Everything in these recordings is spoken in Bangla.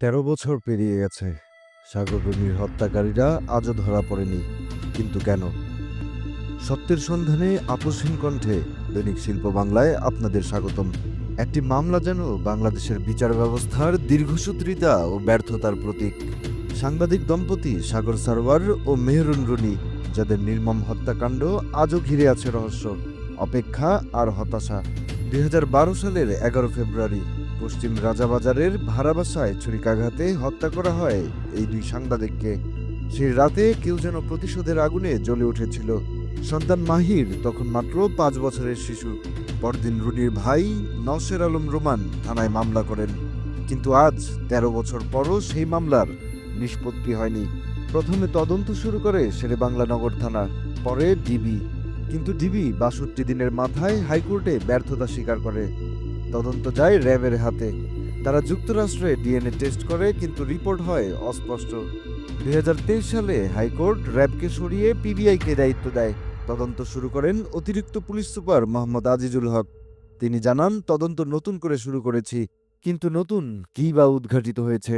তেরো বছর পেরিয়ে গেছে। সাগররুনির হত্যাকারীরা আজও ধরা পড়েনি। কিন্তু কেন? সত্যের সন্ধানে আপসহীন কণ্ঠে দৈনিক শিল্প বাংলায় আপনাদের স্বাগতম। একটি মামলা যেন বাংলাদেশের বিচার ব্যবস্থার দীর্ঘসূত্রিতা ও ব্যর্থতার প্রতীক। সাংবাদিক দম্পতি সাগর সারওয়ার ও মেহরুন রুনি, যাদের নির্মম হত্যাকাণ্ড আজও ঘিরে আছে রহস্য, অপেক্ষা আর হতাশা। দুই হাজার বারো সালের এগারো ফেব্রুয়ারি পশ্চিম রাজাবাজারের ভাড়া বাসায় ছুরিকাঘাতে হত্যা করা হয় এই দুই সাংবাদিককে। সেই রাতে কেউ যেন প্রতিশোধের আগুনে জ্বলে উঠেছিল। সন্তান মাহির, তখন মাত্র পাঁচ বছরের শিশু। পরদিন রুনির ভাই নসের আলম রোমান থানায় মামলা করেন। কিন্তু আজ, তেরো বছর পরও সেই মামলার নিষ্পত্তি হয়নি। প্রথমে তদন্ত শুরু করে শেরেবাংলা নগর থানা, পরে ডিবি। কিন্তু ডিবি বাষট্টি দিনের মাথায় হাইকোর্টে ব্যর্থতা স্বীকার করে। তদন্ত যায় র্যাবের হাতে। তারা যুক্তরাষ্ট্রে ডিএনএ টেস্ট করে, কিন্তু রিপোর্ট হয় অস্পষ্ট। দুই হাজার তেইশ সালে হাইকোর্ট র্যাবকে সরিয়ে পিবিআইকে দায়িত্ব দেয়। তদন্ত শুরু করেন অতিরিক্ত পুলিশ সুপার মোহাম্মদ আজিজুল হক। তিনি জানান, তদন্ত নতুন করে শুরু করেছি, কিন্তু নতুন কী বা উদ্ঘাটিত হয়েছে।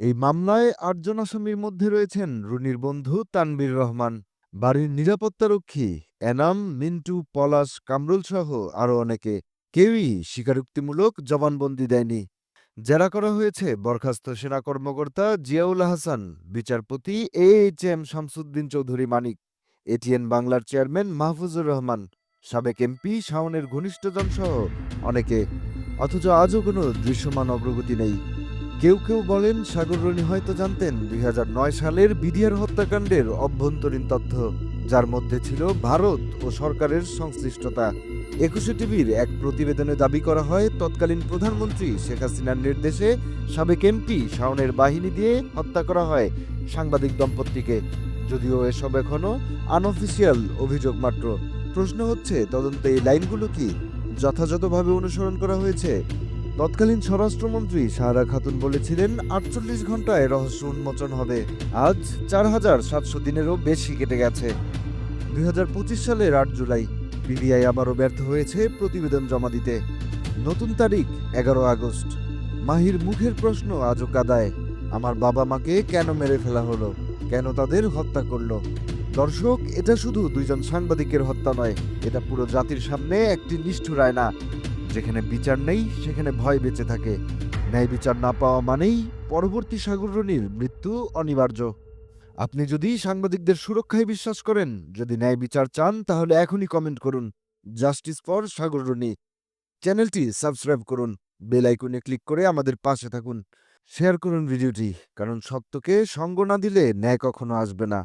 এই মামলায় আটজন আসামির মধ্যে রয়েছেন রুনির বন্ধু তানবীর রহমান, বাড়ির নিরাপত্তারক্ষী এনাম, মিন্টু, পলাশ, কামরুল সহ আরও অনেকে। কেউই স্বীকারোক্তিমূলক জবানবন্দি দেয়নি। জেরা করা হয়েছে বরখাস্ত সেনা কর্মকর্তা জিয়াউল হাসান, বিচারপতি A H M Shamsuddin Chowdhury Manik, ATN বাংলার চেয়ারম্যান মাহফুজুর রহমান, সাবেক এমপি শাওনের ঘনিষ্ঠজন সহ অনেকে। অথচ আজও কোনো দৃশ্যমান অগ্রগতি নেই। কেউ কেউ বলেন সাগররণী হয়তো জানতেন দুই হাজার নয় সালের বিডিআর হত্যাকাণ্ডের অভ্যন্তরীণ তথ্য, যার মধ্যে ছিল ভারত ও সরকারের সংশ্লিষ্টতা। একুশে টিভির এক প্রতিবেদনে দাবি করা হয়, তৎকালীন প্রধানমন্ত্রী শেখ হাসিনার নির্দেশে সাবেক এমপি শাওনের বাহিনী দিয়ে হত্যা করা হয় সাংবাদিক দম্পতিকে। যদিও এসব এখনও আনঅফিসিয়াল অভিযোগ মাত্র। প্রশ্ন হচ্ছে, তদন্তে এই লাইনগুলো কি যথাযথভাবে অনুসরণ করা হয়েছে? তৎকালীন স্বরাষ্ট্রমন্ত্রী সাহারা খাতুন বলেছিলেন, আটচল্লিশ ঘন্টায় রহস্য উন্মোচন হবে। আজ চার হাজার সাতশো দিনেরও বেশি কেটে গেছে। দুই হাজার পঁচিশ সালের আট জুলাই। পিবিআই আবারও ব্যর্থ হয়েছে প্রতিবেদন জমা দিতে। নতুন তারিখ, এগারো আগস্ট। মাহির মুখের প্রশ্ন আজও কাদায়। আমার বাবা মাকে কেন মেরে ফেলা হলো? কেন তাদের হত্যা করল? দর্শক, এটা শুধু দুইজন সাংবাদিকের হত্যা নয়, এটা পুরো জাতির সামনে একটি নিষ্ঠুর আয়না। যেখানে বিচার নেই, সেখানে ভয় বেঁচে থাকে। ন্যায় বিচার না পাওয়া মানেই পরবর্তী সাগররণীর মৃত্যু অনিবার্য। আপনি যদি সাংবাদিকদের সুরক্ষায় বিশ্বাস করেন, যদি ন্যায় বিচার চান, তাহলে এখনই কমেন্ট করুন। জাস্টিস ফর সাগররণী চ্যানেলটি সাবস্ক্রাইব করুন। বেল আইকনে ক্লিক করে আমাদের পাশে থাকুন। শেয়ার করুন ভিডিওটি, কারণ সত্যকে সঙ্গ না দিলে ন্যায় কখনো আসবে না।